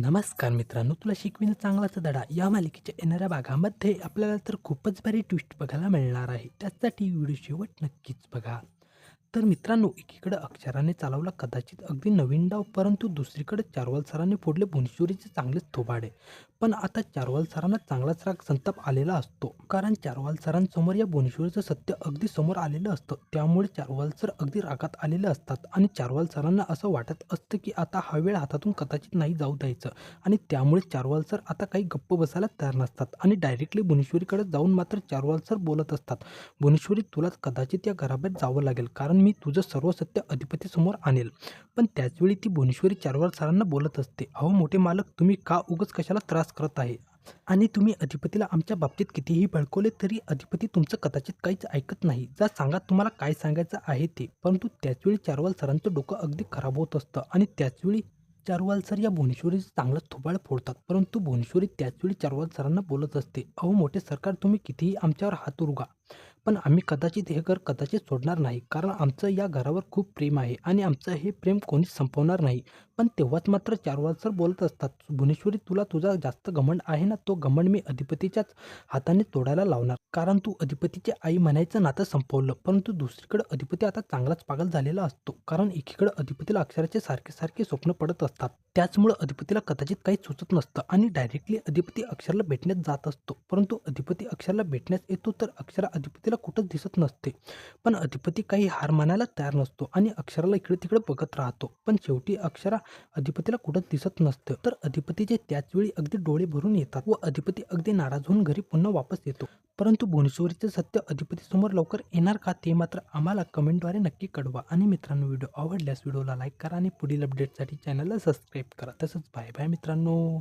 नमस्कार मित्रांनो तुला शिकविणं चांगलाच धडा. या मालिकेच्या येणाऱ्या भागामध्ये आपल्याला तर खूपच भारी ट्विस्ट बघायला मिळणार आहे. त्यासाठी व्हिडिओ शेवट नक्कीच बघा. तर मित्रांनो एकीकडे अक्षराने चालवला कदाचित अगदी नवीन डाव परंतु दुसरीकडे चारवाल सरांनी फोडले बुनशोरीचे चांगलेच थोबाडे. पण आता चारवाल सरांना चांगलाच राग संताप आलेला असतो कारण चारवाल सरांसमोर या बोनेश्वरीचं सत्य अगदी समोर आलेलं असतं. त्यामुळे चारवाल सर अगदी रागात आलेले असतात आणि चारवाल सरांना असं वाटत असतं की आता हा वेळ हातातून कदाचित नाही जाऊ द्यायचं आणि त्यामुळे चारवाल सर आता काही गप्प बसायला तयार नसतात आणि डायरेक्टली बुनेश्वरीकडे जाऊन मात्र चारवाल सर बोलत असतात. भुनेश्वरी तुला कदाचित या घराबाहेर जावं लागेल कारण मी तुझं सर्व सत्य अधिपतीसमोर आणेल. पण त्याचवेळी ती भुवनेश्वरी चारवार सरांना बोलत असते अहो मोठे मालक तुम्ही का उगच कशाला त्रास करत आहे? आणि तुम्ही अधिपतीला आमच्या बाबतीत कितीही भडकवले तरी अधिपती तुमचं कदाचित काहीच ऐकत नाही. जा सांगा तुम्हाला काय सांगायचं आहे ते. परंतु त्याचवेळी चारवाल सरांचं डोकं अगदी खराब होत असतं आणि त्याचवेळी चारवाल सर या भुवनेश्वरीचं चांगलं थोबाळ फोडतात. परंतु भुवनेश्वरी त्याचवेळी चारवाल सरांना बोलत असते अहो मोठे सरकार तुम्ही कितीही आमच्यावर हात उरगा. पण आम्ही कदाचित हे घर कदाचित सोडणार नाही कारण आमचं या घरावर खूप प्रेम आहे आणि आमचं हे प्रेम कोणीच संपवणार नाही. पण तेव्हाच मात्र चारवाल सर बोलत असतात भुवनेश्वरी तुला तुझा जास्त घमंड आहे ना तो घमंड मी अधिपतीच्याच हाताने तोडायला लावणार. कारण तू अधिपतीची आई म्हणायचं नातं संपवलं परंतु दुसरीकडे अधिपती आता चांगलाच पागल झालेला असतो. कारण एकीकडे अधिपतीला अक्षराचे सारखे सारखे स्वप्न पडत असतात. त्याचमुळं अधिपतीला कदाचित काही सुचत नसतं आणि डायरेक्टली अधिपती अक्षराला भेटण्यात जात असतो. परंतु अधिपती अक्षराला भेटण्यास येतो तर अक्षरा अधिपतीला कुठंच दिसत नसते. पण अधिपती काही हार मानायला तयार नसतो आणि अक्षराला इकडे तिकडे बघत राहतो. पण शेवटी अक्षरा अधिपतीला कुठंच दिसत नसतं. तर अधिपतीचे त्याचवेळी अगदी डोळे भरून येतात व अधिपती अगदी नाराज होऊन घरी पुन्हा वापस येतो. परंतु भुवनेश्वरीचं सत्य अधिपतीसमोर लवकर येणार का ते मात्र आम्हाला कमेंटद्वारे नक्की कळवा. आणि मित्रांनो व्हिडिओ आवडल्यास व्हिडिओला लाईक करा आणि पुढील अपडेटसाठी चॅनलला सबस्क्राईब करा. तसंच बाय बाय मित्रांनो.